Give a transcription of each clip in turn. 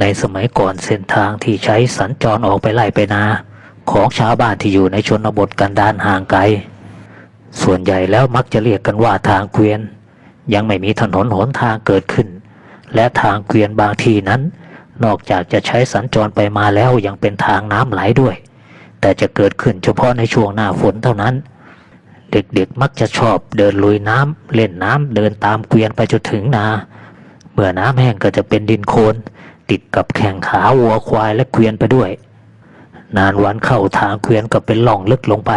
ในสมัยก่อนเส้นทางที่ใช้สัญจรออกไปไล่ไปนา ของชาวบ้านที่อยู่ในชนบทกันดานห่างไกล ส่วนใหญ่แล้วมักจะเรียกกันว่าทางเกวียน ยังไม่มีถนนหนทางเกิดขึ้น และทางเกวียนบางทีนั้น นอกจากจะใช้สัญจรไปมาแล้วยังเป็นทางน้ำไหลด้วย แต่จะเกิดขึ้นเฉพาะในช่วงหน้าฝนเท่านั้น เด็กๆมักจะชอบเดินลุยน้ำเล่นน้ำเดินตามเกวียนไปจนถึงนา เมื่อน้ำแห้งก็จะเป็นดินโคลน ติดกับแข้งขาวัวควายและเกวียนไปด้วย นานวันเข้าทางเกวียนก็เป็นล่องลึกลงไป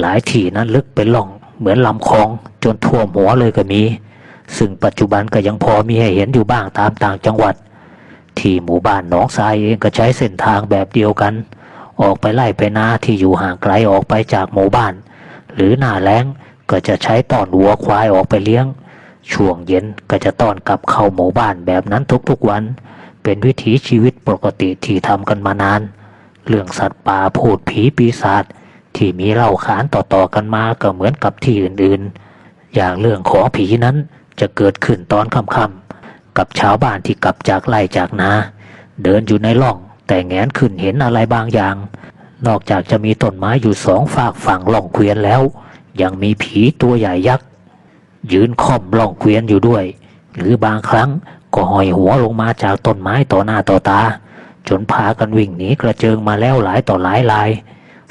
หลายที่นั้นลึกเป็นล่องเหมือนลำคลองจนท่วมหัวเลยก็มี ซึ่งปัจจุบันก็ยังพอมีให้เห็นอยู่บ้างตามต่างจังหวัด ที่หมู่บ้านหนองทรายเองก็ใช้เส้นทางแบบเดียวกัน ออกไปไล่ไปนาที่อยู่ห่างไกลออกไปจากหมู่บ้าน หรือหน้าแล้งก็จะใช้ต้อนวัวควายออกไปเลี้ยง ช่วงเย็นก็จะต้อนกลับเข้าหมู่บ้านแบบนั้นทุกๆวัน เป็นวิถีชีวิตปกติที่ทำกันมานาน เรื่องสัตว์ป่าพูดผีปีศาจที่มีเล่าขานต่อๆกันมาก็เหมือนกับที่อื่นๆ อย่างเรื่องของผีนั้นจะเกิดขึ้นตอนค่ำๆกับชาวบ้านที่กลับจากไล่จากนาเดินอยู่ในร่อง แต่แงนขึ้นเห็นอะไรบางอย่าง นอกจากจะมีต้นไม้อยู่สองฝากฝั่งล่องเกวียนแล้ว ยังมีผีตัวใหญ่ยักษ์ยืนค่อมล่องเกวียนอยู่ด้วย หรือบางครั้ง ก็ห้อยหัวลงมาจากต้นไม้ต่อหน้าต่อตา จนพากันวิ่งหนีกระเจิงมาแล้วหลายต่อหลายลาย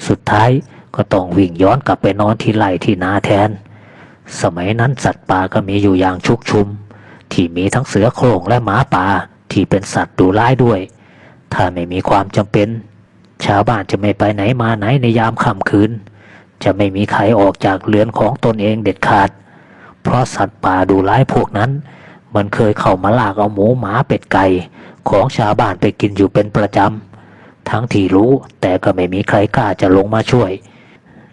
สุดท้ายก็ต้องวิ่งย้อนกลับไปนอนที่ไร่ที่นาแทน สมัยนั้นสัตว์ป่าก็มีอยู่อย่างชุกชุม ที่มีทั้งเสือโคร่งและหมาป่าที่เป็นสัตว์ดุร้ายด้วย ถ้าไม่มีความจำเป็น ชาวบ้านจะไม่ไปไหนมาไหนในยามค่ำคืน จะไม่มีใครออกจากเรือนของตนเองเด็ดขาด เพราะสัตว์ป่าดุร้ายพวกนั้น มันเคยเข้ามาลากเอาหมูหมาเป็ดไก่ของชาวบ้านไปกินอยู่เป็นประจำ ทั้งที่รู้แต่ก็ไม่มีใครกล้าจะลงมาช่วย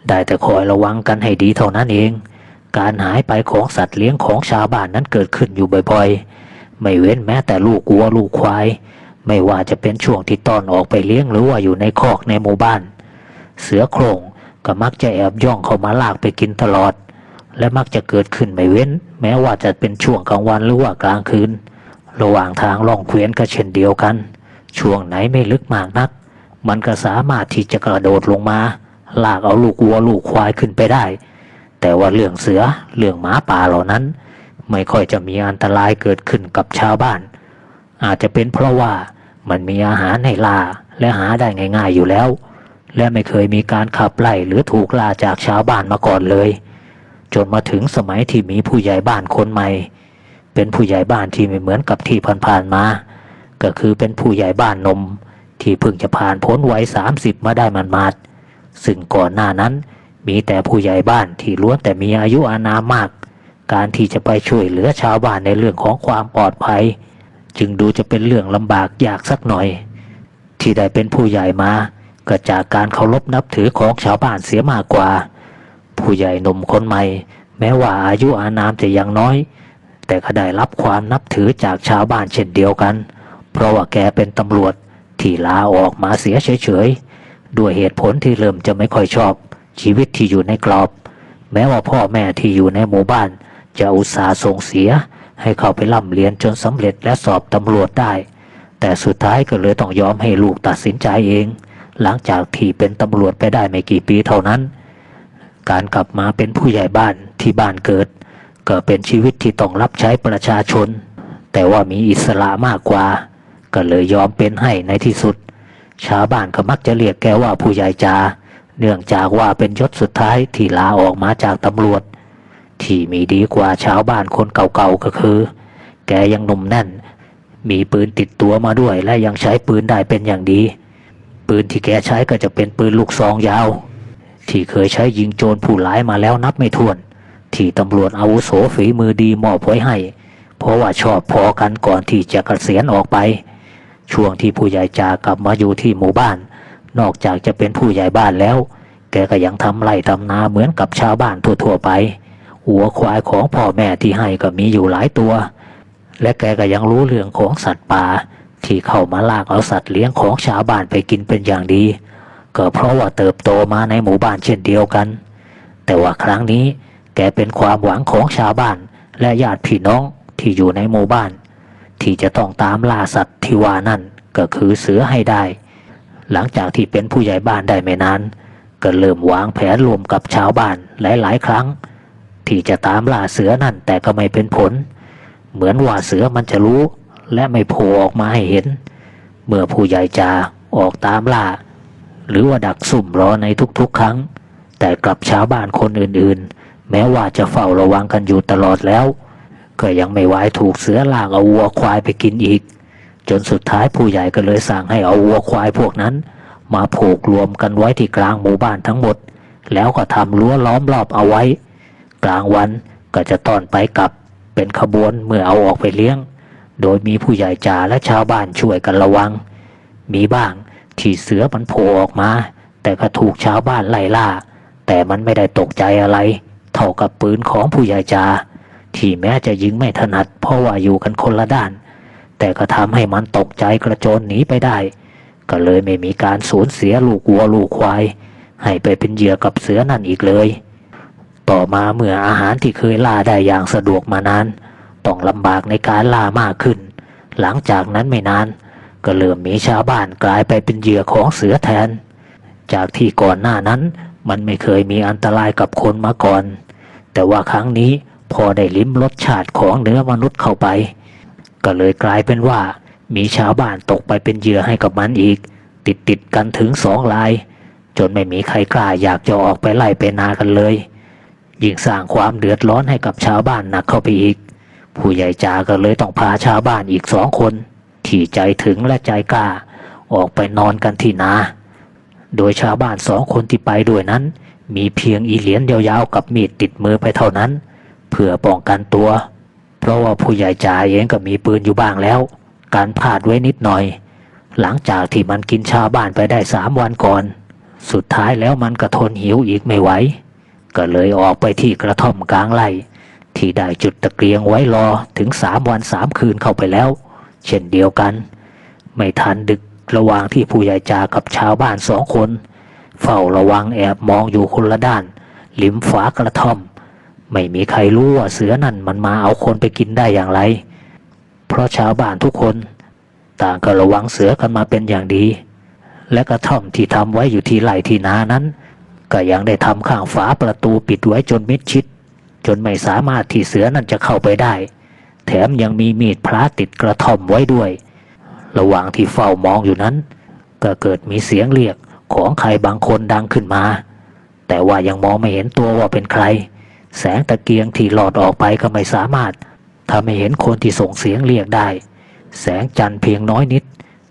ได้แต่คอยระวังกันให้ดีเท่านั้นเอง การหายไปของสัตว์เลี้ยงของชาวบ้านนั้นเกิดขึ้นอยู่บ่อยๆ ไม่เว้นแม้แต่ลูกวัวลูกควาย ไม่ว่าจะเป็นช่วงที่ต้อนออกไปเลี้ยงหรือว่าอยู่ในคอกในหมู่บ้าน เสือโคร่งก็มักจะแอบย่องเข้ามาลากไปกินตลอด และมักจะเกิดขึ้นไม่เว้น แม้ว่าจะเป็นช่วงกลางวันหรือว่ากลางคืน ระหว่างทางล่องเควียนก็เช่นเดียวกัน ช่วงไหนไม่ลึกมากนัก มันก็สามารถที่จะกระโดดลงมา ลากเอาลูกวัวลูกควายขึ้นไปได้ แต่ว่าเรื่องเสือเรื่องหมาป่าเหล่านั้น ไม่ค่อยจะมีอันตรายเกิดขึ้นกับชาวบ้าน อาจจะเป็นเพราะว่ามันมีอาหารให้ล่าและหาได้ง่าย ๆอยู่แล้ว และไม่เคยมีการขับไล่หรือถูกล่าจากชาวบ้านมาก่อนเลย จนมาถึงสมัยที่มีผู้ใหญ่บ้านคนใหม่ เป็นผู้ใหญ่บ้านที่ไม่เหมือนกับที่ผ่านๆมา ก็คือเป็นผู้ใหญ่บ้านนม ที่เพิ่งจะผ่านพ้นวัยสามสิบมาได้มันมาดซึ่งก่อนหน้านั้นมีแต่ผู้ใหญ่บ้านที่ล้วนแต่มีอายุอานามาก การที่จะไปช่วยเหลือชาวบ้านในเรื่องของความปลอดภัย จึงดูจะเป็นเรื่องลำบากยากสักหน่อย ที่ได้เป็นผู้ใหญ่มาก็จากการเคารพนับถือของชาวบ้านเสียมากกว่า ผู้ใหญ่หนุ่มคนใหม่ แม้ว่าอายุอานามจะยังน้อย แต่ก็ได้รับความนับถือจากชาวบ้านเช่นเดียวกัน เพราะว่าแกเป็นตำรวจที่ลาออกมาเสียเฉยๆ ด้วยเหตุผลที่เริ่มจะไม่ค่อยชอบ ชีวิตที่อยู่ในกรอบ แม้ว่าพ่อแม่ที่อยู่ในหมู่บ้าน จะอุตส่าห์ส่งเสีย ให้เขาไปร่ำเรียนจนสำเร็จและสอบตำรวจได้ แต่สุดท้ายก็เลยต้องยอมให้ลูกตัดสินใจเอง หลังจากที่เป็นตำรวจไปได้ไม่กี่ปีเท่านั้น การกลับมาเป็นผู้ใหญ่บ้านที่บ้านเกิด ก็เป็นชีวิตที่ต้องรับใช้ประชาชน แต่ว่ามีอิสระมากกว่า ก็เลยยอมเป็นให้ในที่สุด ชาวบ้านก็มักจะเรียกแกว่าผู้ใหญ่จาเนื่องจากว่าเป็นยศสุดท้ายที่ลาออกมาจากตำรวจ ที่มีดีกว่าชาวบ้านคนเก่าๆก็คือ แกยังหนุ่มแน่น มีปืนติดตัวมาด้วยและยังใช้ปืนได้เป็นอย่างดี ปืนที่แกใช้ก็จะเป็นปืนลูกซองยาว ที่เคยใช้ยิงโจรผู้ร้ายมาแล้วนับไม่ถ้วน ที่ตำรวจอาวุโสฝีมือดีมอบไว้ให้ เพราะว่าชอบพอกันก่อนที่จะเกษียณออกไป ช่วงที่ผู้ใหญ่จากลับมาอยู่ที่หมู่บ้าน นอกจากจะเป็นผู้ใหญ่บ้านแล้ว แกก็ยังทำไร่ทำนาเหมือนกับชาวบ้านทั่วๆไป หัวควายของพ่อแม่ที่ให้ก็มีอยู่หลายตัว และแกก็ยังรู้เรื่องของสัตว์ป่าที่เข้ามาลากเอาสัตว์เลี้ยงของชาวบ้านไปกินเป็นอย่างดี ก็เพราะว่าเติบโตมาในหมู่บ้านเช่นเดียวกัน แต่ว่าครั้งนี้แกเป็นความหวังของชาวบ้านและญาติพี่น้องที่อยู่ในหมู่บ้าน ที่จะต้องตามล่าสัตว์ที่ว่านั่นก็คือเสือให้ได้ หลังจากที่เป็นผู้ใหญ่บ้านได้ไม่นานก็เริ่มวางแผนรวมกับชาวบ้านหลายๆ ครั้ง ที่จะตามล่าเสือนั่นแต่ก็ไม่เป็นผล เหมือนว่าเสือมันจะรู้ และไม่โผล่ออกมาให้เห็น เมื่อผู้ใหญ่จาออกตามล่า หรือว่าดักซุ่มรอในทุกๆ ครั้ง แต่กลับชาวบ้านคนอื่นๆ แม้ว่าจะเฝ้าระวังกันอยู่ตลอดแล้ว ก็ยังไม่ไหวถูกเสือลากเอาวัวควายไปกินอีก จนสุดท้ายผู้ใหญ่ก็เลยสั่งให้เอาวัวควายพวกนั้น มาผูกรวมกันไว้ที่กลางหมู่บ้านทั้งหมด แล้วก็ทำรั้วล้อมรอบเอาไว้ กลางวันก็จะต้อนไปกลับเป็นขบวนเมื่อเอาออกไปเลี้ยง โดยมีผู้ใหญ่จ่าและชาวบ้านช่วยกันระวัง มีบ้าง ที่เสือมันโผล่ออกมา แต่ก็ถูกชาวบ้านไล่ล่า แต่มันไม่ได้ตกใจอะไร เท่ากับปืนของผู้ใหญ่จา ที่แม้จะยิงไม่ถนัด เพราะว่าอยู่กันคนละด้าน แต่ก็ทำให้มันตกใจกระโจนหนีไปได้ ก็เลยไม่มีการสูญเสียลูกวัวลูกควาย ให้ไปเป็นเหยื่อกับเสือนั่นอีกเลย ต่อมาเมื่ออาหารที่เคยล่าได้อย่างสะดวกมานานต้องลำบากในการล่ามากขึ้น หลังจากนั้นไม่นาน ก็เริ่มมีชาวบ้านกลายไปเป็นเหยื่อของเสือแทน จากที่ก่อนหน้านั้นมันไม่เคยมีอันตรายกับคนมาก่อน แต่ว่าครั้งนี้พอได้ลิ้มรสชาติของเนื้อมนุษย์เข้าไป ก็เลยกลายเป็นว่า มีชาวบ้านตกไปเป็นเหยื่อให้กับมันอีก ติดติดกันถึงสองราย จนไม่มีใครกล้าอยากจะออกไปไล่ไปนากันเลย ยิ่งสร้างความเดือดร้อนให้กับชาวบ้านหนักเข้าไปอีก ผู้ใหญ่จาก็เลยต้องพาชาวบ้านอีกสองคน ที่ใจถึงและใจกล้า ออกไปนอนกันที่นา โดยชาวบ้านสองคนที่ไปด้วยนั้น มีเพียงอีเหรียญยาวๆกับมีดติดมือไปเท่านั้น เพื่อป้องกันตัว เพราะว่าผู้ใหญ่จ่าเองก็มีปืนอยู่บ้างแล้ว การพลาดไว้นิดหน่อย หลังจากที่มันกินชาวบ้านไปได้สามวันก่อน สุดท้ายแล้วมันก็ทนหิวอีกไม่ไหวก็เลยออกไปที่กระท่อมกลางไร่ที่ได้จุดตะเกียงไว้รอถึงสามวันสามคืนเข้าไปแล้ว เช่นเดียวกัน ไม่ทันดึกระหว่างที่ผู้ใหญ่จากับชาวบ้านสองคน เฝ้าระวังแอบมองอยู่คนละด้าน ลิมฝากระท่อม ไม่มีใครรู้ว่าเสือนั่นมันมาเอาคนไปกินได้อย่างไร เพราะชาวบ้านทุกคน ต่างก็ระวังเสือกันมาเป็นอย่างดี และกระท่อมที่ทำไว้อยู่ที่ไร่ที่นานั้น ก็ยังได้ทำข้างฝาประตูปิดไว้จนมิดชิด จนไม่สามารถที่เสือนั่นจะเข้าไปได้ แถมยังมีมีดพระติดกระท่อมไว้ด้วย ระหว่างที่เฝ้ามองอยู่นั้น ก็เกิดมีเสียงเรียกของใครบางคนดังขึ้นมา แต่ว่ายังมองไม่เห็นตัวว่าเป็นใคร แสงตะเกียงที่หลอดออกไปก็ไม่สามารถทำให้เห็นคนที่ส่งเสียงเรียกได้ แสงจันทร์เพียงน้อยนิด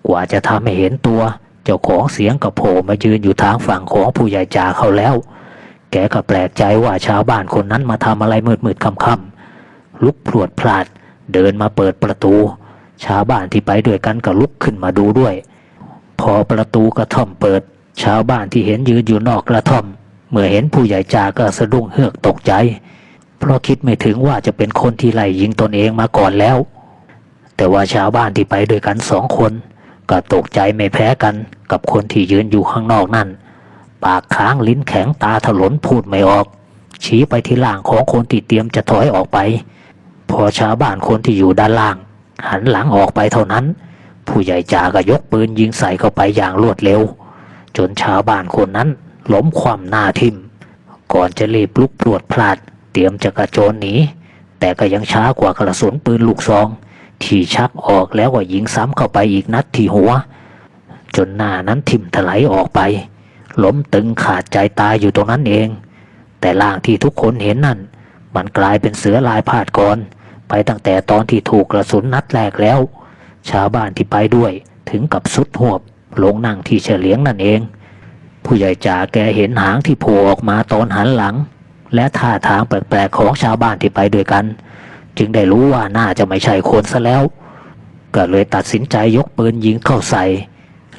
กว่าจะทำให้เห็นตัว เจ้าของเสียงกับโผล่มายืนอยู่ทางฝั่งของผู้ใหญ่จ่าเขาแล้ว แกก็แปลกใจว่าชาวบ้านคนนั้นมาทำอะไรมืดมืดๆค่ำๆลุกพรวดพลาด เดินมาเปิดประตู ชาวบ้านที่ไปด้วยกันก็ลุกขึ้นมาดูด้วย พอประตูกระท่อมเปิด ชาวบ้านที่เห็นยืนอยู่นอกกระท่อม เมื่อเห็นผู้ใหญ่จาก็สะดุ้งเฮือกตกใจ เพราะคิดไม่ถึงว่าจะเป็นคนที่ไล่ยิงตนเองมาก่อนแล้ว แต่ว่าชาวบ้านที่ไปด้วยกันสองคน ก็ตกใจไม่แพ้กันกับคนที่ยืนอยู่ข้างนอกนั่น ปากค้างลิ้นแข็งตาถลนพูดไม่ออก ชี้ไปที่ล่างของคนที่เตรียมจะถอยออกไป พอชาวบ้านคนที่อยู่ด้านล่าง หันหลังออกไปเท่านั้น ผู้ใหญ่จาก็ยกปืนยิงใส่เข้าไปอย่างรวดเร็ว จนชาวบ้านคนนั้นล้มคว่ำหน้าทิ่ม ก่อนจะรีบลุกพรวดพลาด เตรียมจะกระโจนหนีแต่ก็ยังช้ากว่ากระสุนปืนลูกซอง ที่ชักออกแล้วก็ยิงซ้ำเข้าไปอีกนัดที่หัว จนหน้านั้นทิ่มถลายออกไป ล้มตึงขาดใจตายอยู่ตรงนั้นเอง แต่ล่างที่ทุกคนเห็นนั่น มันกลายเป็นเสือลายพาดก่อน ไปตั้งแต่ตอนที่ถูกกระสุนนัดแรกแล้ว ชาวบ้านที่ไปด้วยถึงกับสุดหวบลงนั่งที่เฉลียงนั่นเอง ผู้ใหญ่จ่าแกเห็นหางที่โผล่ออกมาตอนหันหลัง และท่าทางแปลกๆของชาวบ้านที่ไปด้วยกัน จึงได้รู้ว่าน่าจะไม่ใช่คนซะแล้ว ก็เลยตัดสินใจยกปืนยิงเข้าใส่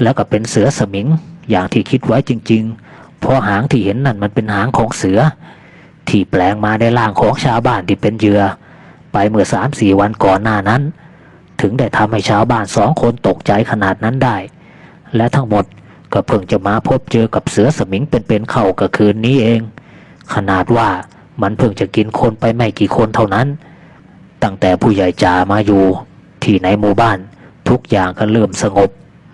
แล้วก็เป็นเสือสมิงอย่างที่คิดไว้จริง ๆ เพราะหางที่เห็นนั่นมันเป็นหางของเสือ ที่แปลงมาในร่างของชาวบ้านที่เป็นเหยื่อ ไปเมื่อสามสี่วันก่อนหน้านั้น ถึงได้ทำให้ชาวบ้านสองคนตกใจขนาดนั้นได้ และทั้งหมดก็เพิ่งจะมาพบเจอกับเสือสมิงเป็นๆเข้ากับคืนนี้เอง ขนาดว่ามันเพิ่งจะกินคนไปไม่กี่คนเท่านั้น ตั้งแต่ผู้ใหญ่จ่ามาอยู่ทที่ในหมู่บ้าน ทุกอย่างก็เริ่มสงบ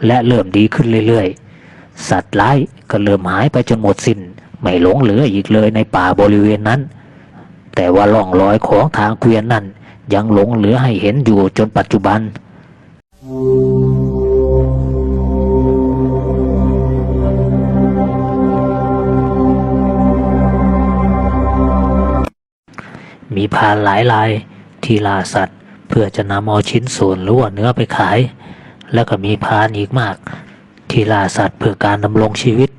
และเริ่มดีขึ้นเรื่อยๆ สัตว์ร้ายก็เริ่มหายไปจนหมดสิน้น ไม่หลงเหลืออีกเลยในป่าบริเวณนั้น แต่ว่าล่องรอยของทางเกวียนนั้นยังหลงเหลือให้เห็นอยู่จนปัจจุบัน มีพรานหลายรายที่ล่าสัตว์ เพื่อจะนำเอาชิ้นส่วนหรือว่าเนื้อไปขาย แล้วก็มีพรานอีกมาก ที่ล่าสัตว์เพื่อการดำรงชีวิต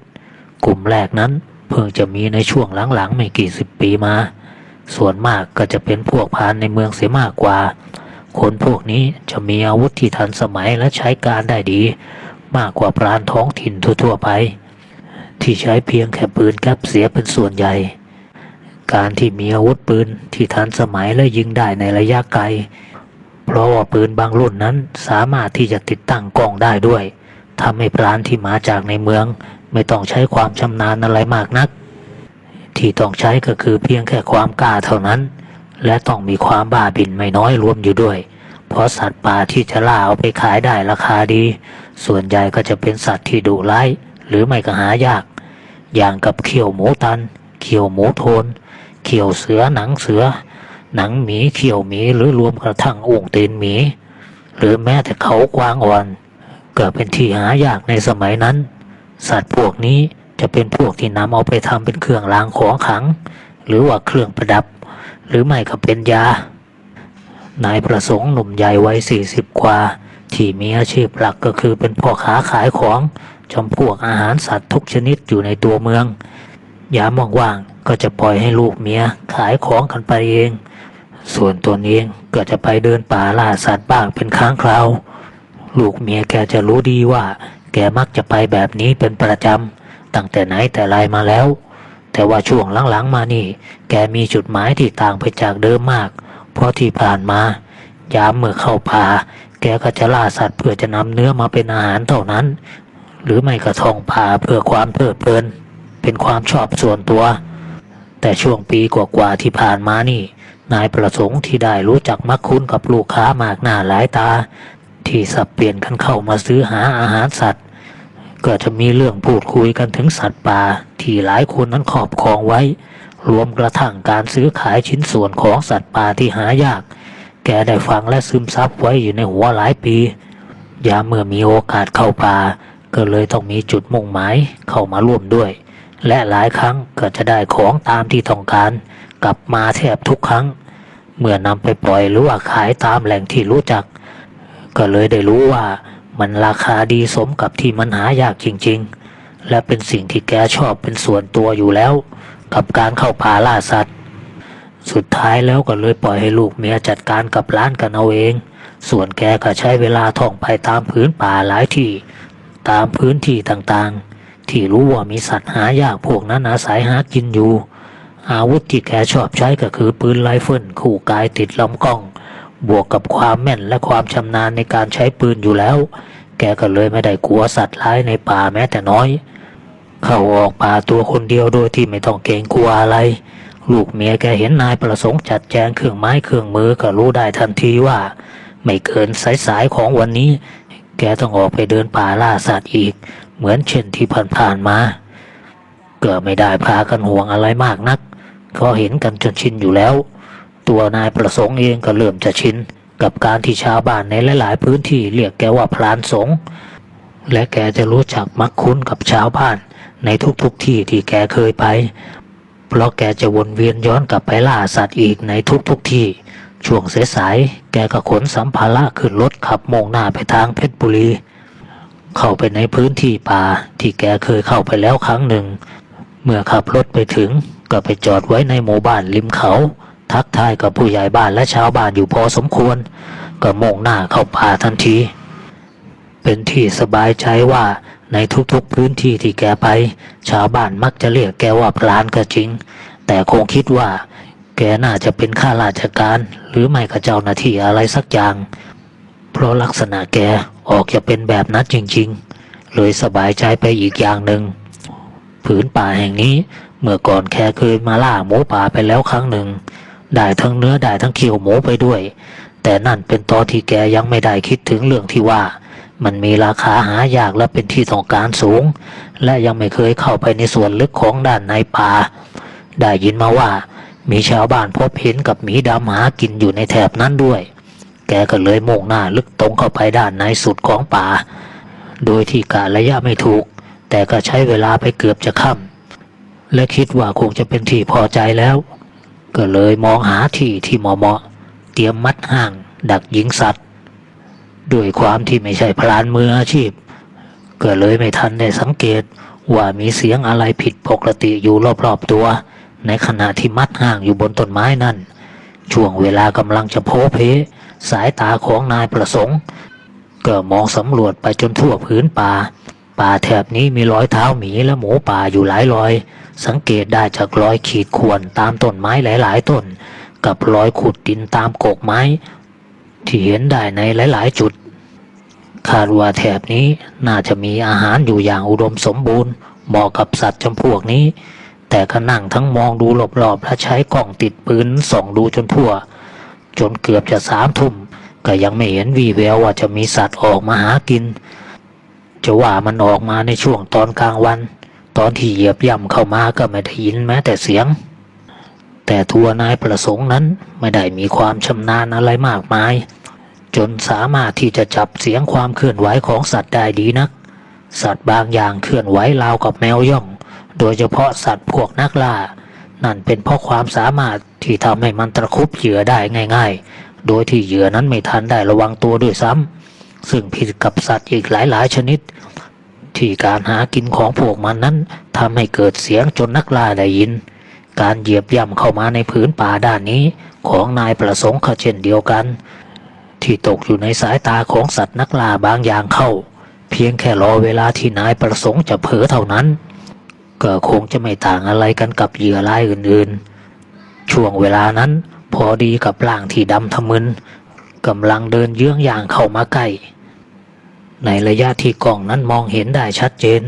กลุ่มแรกนั้น เพิ่งจะมีในช่วงหลังๆ ไม่กี่สิบปีมา ส่วนมากก็จะเป็นพวกพานในเมืองเสียมากกว่า คนพวกนี้จะมีอาวุธที่ทันสมัยและใช้การได้ดี มากกว่าพรานท้องถิ่นทั่วๆไป ที่ใช้เพียงแค่ปืนแก๊ปเสียเป็นส่วนใหญ่ การที่มีอาวุธปืนที่ทันสมัยและยิงได้ในระยะไกล เพราะว่าปืนบางรุ่นนั้นสามารถที่จะติดตั้งกล้องได้ด้วยทำให้พรานที่มาจากในเมือง ไม่ต้องใช้ความชำนาญอะไรมากนัก ที่ต้องใช้ก็คือเพียงแค่ความกล้าเท่านั้น และต้องมีความบ้าบินไม่น้อยรวมอยู่ด้วย เพราะสัตว์ป่าที่จะล่าเอาไปขายได้ราคาดี ส่วนใหญ่ก็จะเป็นสัตว์ที่ดุร้ายหรือไม่ก็หายาก อย่างกับเขียวหมูตัน เขียวหมูโทน เขียวเสือหนังเสือ หนังหมีเขียวหมีหรือรวมกระทั่งโอ่งตีนหมี หรือแม้แต่เขากวางอ่อนก็เป็นที่หายากในสมัยนั้น สัตว์พวกนี้ จะเป็นพวกที่นำเอาไปทำเป็นเครื่องรางของขัง หรือว่าเครื่องประดับ หรือไม่ก็เป็นยา นายประสงค์หนุ่มใหญ่วัยสี่สิบกว่า ที่มีอาชีพหลักก็คือเป็นพ่อค้าขายของจำพวกอาหารสัตว์ทุกชนิดอยู่ในตัวเมือง ยามว่างๆก็จะปล่อยให้ลูกเมียขายของกันไปเอง ส่วนตัวเองก็จะไปเดินป่าล่าสัตว์บ้างเป็นครั้งคราว ลูกเมียแกจะรู้ดีว่า แกมักจะไปแบบนี้เป็นประจำ ตั้งแต่ไหนแต่ไรมาแล้ว แต่ว่าช่วงหลังๆมานี่ แกมีจุดหมายที่ต่างไปจากเดิมมาก เพราะที่ผ่านมายามเมื่อเข้าป่า แกก็จะล่าสัตว์เพื่อจะนำเนื้อมาเป็นอาหารเท่านั้น หรือไม่ก็ท่องป่าเพื่อความเพลิดเพลิน เป็นความชอบส่วนตัว แต่ช่วงปีกว่าๆที่ผ่านมานี่ นายประสงค์ที่ได้รู้จักมักคุ้นกับลูกค้ามากหน้าหลายตา ที่สับเปลี่ยนกันเข้ามาซื้อหาอาหารสัตว์ ก็จะมีเรื่องพูดคุยกันถึงสัตว์ป่าที่หลายคนนั้นครอบครองไว้ รวมกระทั่งการซื้อขายชิ้นส่วนของสัตว์ป่าที่หายาก แกได้ฟังและซึมซับไว้อยู่ในหัวหลายปี ยามเมื่อมีโอกาสเข้าป่า ก็เลยต้องมีจุดมุ่งหมายเข้ามาร่วมด้วย และหลายครั้งก็จะได้ของตามที่ต้องการ กลับมาแทบทุกครั้ง เมื่อนำไปปล่อยหรือว่าขายตามแหล่งที่รู้จัก ก็เลยได้รู้ว่า มันราคาดีสมกับที่มันหายากจริงๆ และเป็นสิ่งที่แกชอบเป็นส่วนตัวอยู่แล้ว กับการเข้าป่าล่าสัตว์ สุดท้ายแล้วก็เลยปล่อยให้ลูกเมียจัดการกับร้านกันเอาเอง ส่วนแกก็ใช้เวลาท่องไปตามพื้นป่าหลายที่ ตามพื้นที่ต่างๆ ที่รู้ว่ามีสัตว์หายากพวกนั้นอาศัยหากินอยู่ อาวุธที่แกชอบใช้ก็คือปืนไรเฟิลคู่กายติดลำกล้อง บวกกับความแม่นและความชำนาญในการใช้ปืนอยู่แล้ว แกก็เลยไม่ได้กลัวสัตว์ร้ายในป่าแม้แต่น้อย เข้าออกป่าตัวคนเดียวโดยที่ไม่ต้องเกรงกลัวอะไร ลูกเมียแกเห็นนายประสงค์จัดแจงเครื่องไม้เครื่องมือก็รู้ได้ทันทีว่า ไม่เกินสายๆของวันนี้ แกต้องออกไปเดินป่าล่าสัตว์อีก เหมือนเช่นที่ผ่านๆมาเก็ไม่ได้พากันห่วงอะไรมากนัก ก็เห็นกันจนชินอยู่แล้ว ตัวนายประสงค์เองก็เริ่มจะชินกับการที่ชาวบ้านในหลายๆพื้นที่เรียกแกว่าพรานสงและแกจะรู้จักมักคุ้นกับชาวบ้านในทุกๆที่ที่แกเคยไป เพราะแกจะวนเวียนย้อนกลับไปล่าสัตว์อีกในทุกๆที่ ช่วงสายๆแกก็ขนสัมภาระขึ้นรถขับมุ่งหน้าไปทางเพชรบุรี เข้าไปในพื้นที่ป่าที่แกเคยเข้าไปแล้วครั้งหนึ่ง เมื่อขับรถไปถึงก็ไปจอดไว้ในหมู่บ้านริมเขา ทักทายกับผู้ใหญ่บ้านและชาวบ้านอยู่พอสมควร ก็มุ่งหน้าเข้าป่าทันที เป็นที่สบายใจว่าในทุกๆพื้นที่ที่แกไป ชาวบ้านมักจะเรียกแกว่าพลานก็จริง แต่คงคิดว่า แกน่าจะเป็นข้าราชการ หรือไม่ก็เจ้าหน้าที่อะไรสักอย่าง เพราะลักษณะแกออกจะเป็นแบบนั้นจริง ๆ เลยสบายใจไปอีกอย่างหนึ่งผืนป่าแห่งนี้เมื่อก่อนแกเคยมาล่าหมูป่าไปแล้วครั้งหนึ่ง ได้ทั้งเนื้อได้ทั้งเขียวหมูไปด้วย แต่นั่นเป็นตอนที่แกยังไม่ได้คิดถึงเรื่องที่ว่า มันมีราคาหายากและเป็นที่ต้องการสูง และยังไม่เคยเข้าไปในส่วนลึกของด้านในป่า ได้ยินมาว่า มีชาวบ้านพบเห็นกับหมีดำหากินอยู่ในแถบนั้นด้วย แกก็เลยมุ่งหน้าลึกตรงเข้าไปด้านในสุดของป่า โดยที่กะระยะไม่ถูก แต่ก็ใช้เวลาไปเกือบจะค่ำและคิดว่าคงจะเป็นที่พอใจแล้ว ก็เลยมองหาที่ที่เหมาะๆเตรียมมัดห่าง ดักยิงสัตว์ด้วยความที่ไม่ใช่พลานมืออาชีพ ก็เลยไม่ทันได้สังเกตว่ามีเสียงอะไรผิดปกติอยู่รอบๆตัว ในขณะที่มัดห่างอยู่บนต้นไม้นั่น ช่วงเวลากำลังจะโพเพสายตาของนายประสงค์ ก็มองสำรวจไปจนทั่วพื้นป่า ป่าแถบนี้มีรอยเท้าหมีและหมูป่าอยู่หลายรอย สังเกตได้จากรอยขีดข่วนตามต้นไม้หลาย ๆ ต้น กับรอยขุดดินตามกกไม้ ที่เห็นได้ในหลาย ๆ จุด คาดว่าแถบนี้น่าจะมีอาหารอยู่อย่างอุดมสมบูรณ์เหมาะกับสัตว์จำพวกนี้ แต่ก็นั่งทั้งมองดูรอบๆและใช้กล้องติดปืนส่องดูจนทั่ว จนเกือบจะสามทุ่มก็ยังไม่เห็นวีแววว่าจะมีสัตว์ออกมาหากิน จะว่ามันออกมาในช่วงตอนกลางวัน ตอนที่เหยียบย่ำเข้ามาก็ไม่ได้ยินแม้แต่เสียง แต่ทัวนายประสงค์นั้นไม่ได้มีความชำนาญอะไรมากมาย จนสามารถที่จะจับเสียงความเคลื่อนไหวของสัตว์ได้ดีนัก สัตว์บางอย่างเคลื่อนไหวราวกับแมวย่อง โดยเฉพาะสัตว์พวกนักล่า นั่นเป็นเพราะความสามารถที่ทำให้มันตะครุบเหยื่อได้ง่าย ๆ โดยที่เหยื่อนั้นไม่ทันได้ระวังตัวด้วยซ้ำ ซึ่งผิดกับสัตว์อีกหลายๆ ชนิด ที่การหากินของพวกมันนั้นทำให้เกิดเสียงจนนักล่าได้ยิน การเหยียบย่ำเข้ามาในผืนป่าด้านนี้ของนายประสงค์ก็เช่นเดียวกัน ที่ตกอยู่ในสายตาของสัตว์นักล่าบางอย่างเข้า เพียงแค่รอเวลาที่นายประสงค์จะเผลอเท่านั้น ก็คงจะไม่ต่างอะไรกันกับเหยื่อรายอื่นๆ ช่วงเวลานั้นพอดีกับร่างที่ดำทะมึนกำลังเดินเยื้องอย่างเข้ามาใกล้ ในระยะที่กล้องนั้นมองเห็นได้ชัดเจน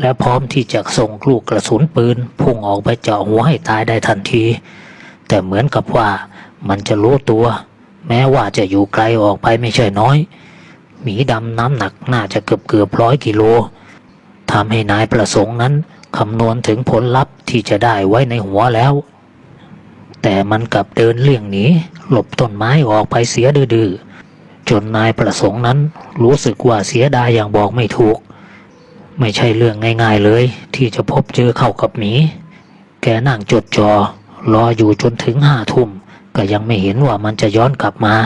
และพร้อมที่จะส่งลูกกระสุนปืน พุ่งออกไปเจาะหัวให้ตายได้ทันที แต่เหมือนกับว่ามันจะรู้ตัว แม้ว่าจะอยู่ไกลออกไปไม่ใช่น้อยหมีดำน้ำหนักน่าจะเกือบเกือบร้อยกิโลทำให้นายประสงค์นั้นคำนวณถึงผลลัพธ์ที่จะได้ไว้ในหัวแล้ว แต่มันกลับเดินเลี่ยงหนีหลบต้นไม้ออกไปเสียดื้อๆ จนนายประสงค์นั้นรู้สึกว่าเสียดายอย่างบอกไม่ถูก ไม่ใช่เรื่องง่าย ๆเลย ที่จะพบเจอเข้ากับหมี แกนั่งจดจอ รออยู่จนถึงห้าทุ่ม ก็ยังไม่เห็นว่ามันจะย้อนกลับมา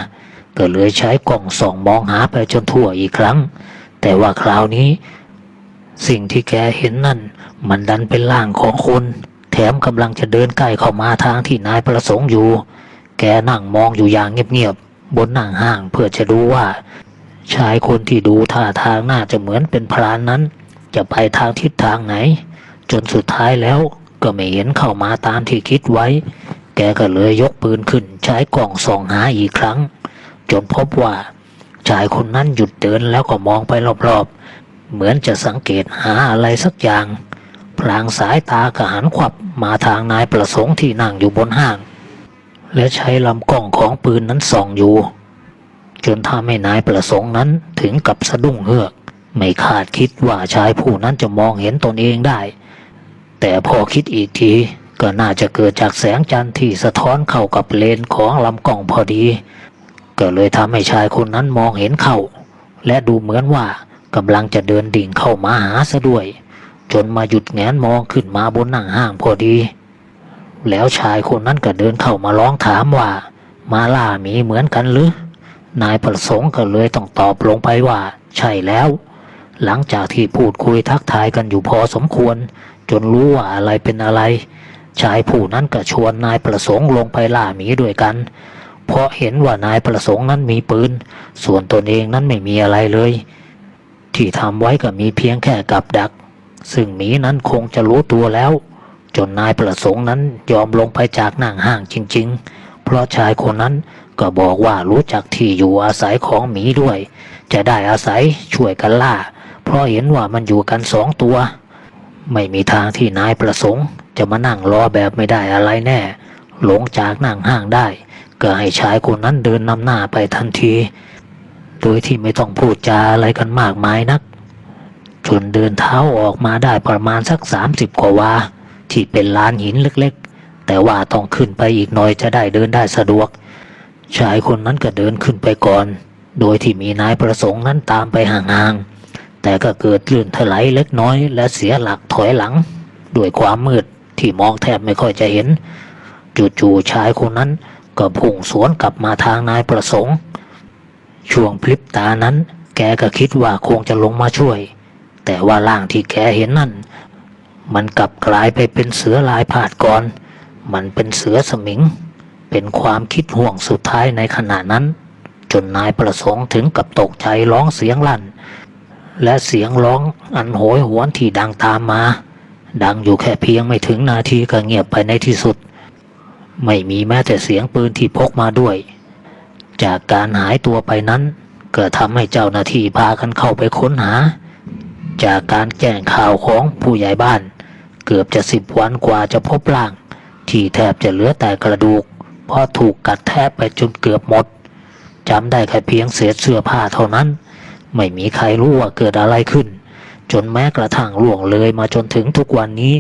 ก็เลยใช้กล่องส่องมองหาไปจนทั่วอีกครั้ง แต่ว่าคราวนี้ สิ่งที่แกเห็นนั่น มันดันเป็นร่างของคน แถมกำลังจะเดินใกล้เข้ามาทางที่นายประสงค์อยู่ แกนั่งมองอยู่อย่างเงียบๆ บนหนังห้างเพื่อจะดูว่า ชายคนที่ดูท่าทางน่าจะเหมือนเป็นพรานนั้น จะไปทางทิศทางไหน จนสุดท้ายแล้วก็ไม่เห็นเข้ามาตามที่คิดไว้ แกก็เลยยกปืนขึ้นใช้กล่องส่องหาอีกครั้ง จนพบว่า ชายคนนั้นหยุดเดินแล้วก็มองไปรอบๆ เหมือนจะสังเกตหาอะไรสักอย่าง พลางสายตากระหันขวับมาทางนายประสงค์ที่นั่งอยู่บนห้าง และใช้ลำกล้องของปืนนั้นส่องอยู่ จนทำให้นายประสงค์นั้นถึงกับสะดุ้งเฮือก ไม่คาดคิดว่าชายผู้นั้นจะมองเห็นตนเองได้ แต่พอคิดอีกทีก็น่าจะเกิดจากแสงจันทร์ที่สะท้อนเข้ากับเลนของลำกล้องพอดี ก็เลยทำให้ชายคนนั้นมองเห็นเข้าและดูเหมือนว่ากำลังจะเดินดิ่งเข้ามาหาซะด้วย จนมาหยุดแงนมองขึ้นมาบนหนังห้างพอดี แล้วชายคนนั้นก็เดินเข้ามาร้องถามว่า มาล่าหมีเหมือนกันหรือ นายประสงค์ก็เลยต้องตอบลงไปว่า ใช่แล้ว หลังจากที่พูดคุยทักทายกันอยู่พอสมควร จนรู้ว่าอะไรเป็นอะไร ชายผู้นั้นก็ชวนนายประสงค์ลงไปล่าหมีด้วยกัน เพราะเห็นว่านายประสงค์นั้นมีปืน ส่วนตนเองนั้นไม่มีอะไรเลย ที่ทำไว้ก็มีเพียงแค่กับดัก ซึ่งหมีนั้นคงจะรู้ตัวแล้ว จนนายประสงค์นั้นยอมลงไปจากนังห้างจริง ๆ เพราะชายคนนั้นก็บอกว่ารู้จักที่อยู่อาศัยของหมีด้วย จะได้อาศัยช่วยกันล่า เพราะเห็นว่ามันอยู่กันสองตัว ไม่มีทางที่นายประสงค์ จะมานั่งรอแบบไม่ได้อะไรแน่ หลงจากนั่งห้างได้ ก็ให้ชายคนนั้นเดินนำหน้าไปทันที โดยที่ไม่ต้องพูดจาอะไรกันมากมายนักจนเดินเท้าออกมาได้ประมาณสักสามสิบกว่าวา ที่เป็นลานหินเล็กๆ แต่ว่าต้องขึ้นไปอีกหน่อยจะได้เดินได้สะดวก ชายคนนั้นก็เดินขึ้นไปก่อน โดยที่มีนายประสงค์นั้นตามไปห่างๆ แต่ก็เกิดลื่นถลายเล็กน้อย และเสียหลักถอยหลัง ด้วยความมืดที่มองแทบไม่ค่อยจะเห็น จู่ๆชายคนนั้นก็พุ่งสวนกลับมาทางนายประสงค์ ช่วงพลิบตานั้น แกก็คิดว่าคงจะลงมาช่วย แต่ว่าร่างที่แกเห็นนั่น มันกลับกลายไปเป็นเสือลายผาดก่อน มันเป็นเสือสมิง เป็นความคิดห่วงสุดท้ายในขณะนั้น จนนายประสงค์ถึงกับตกใจร้องเสียงลั่น และเสียงร้องอันโหยหวนที่ดังตามมา ดังอยู่แค่เพียงไม่ถึงนาทีก็เงียบไปในที่สุด ไม่มีแม้แต่เสียงปืนที่พกมาด้วย จากการหายตัวไปนั้นก็ทำให้เจ้าหน้าที่พากันเข้าไปค้นหา จากการแจ้งข่าวของผู้ใหญ่บ้าน เกือบจะสิบวันกว่าจะพบร่าง ที่แทบจะเหลือแต่กระดูก เพราะถูกกัดแทบไปจนเกือบหมดจำได้แค่เพียงเศษเสื้อผ้าเท่านั้น ไม่มีใครรู้ว่าเกิดอะไรขึ้น จนแม้กระทั่งล่วงเลยมาจนถึงทุกวันนี้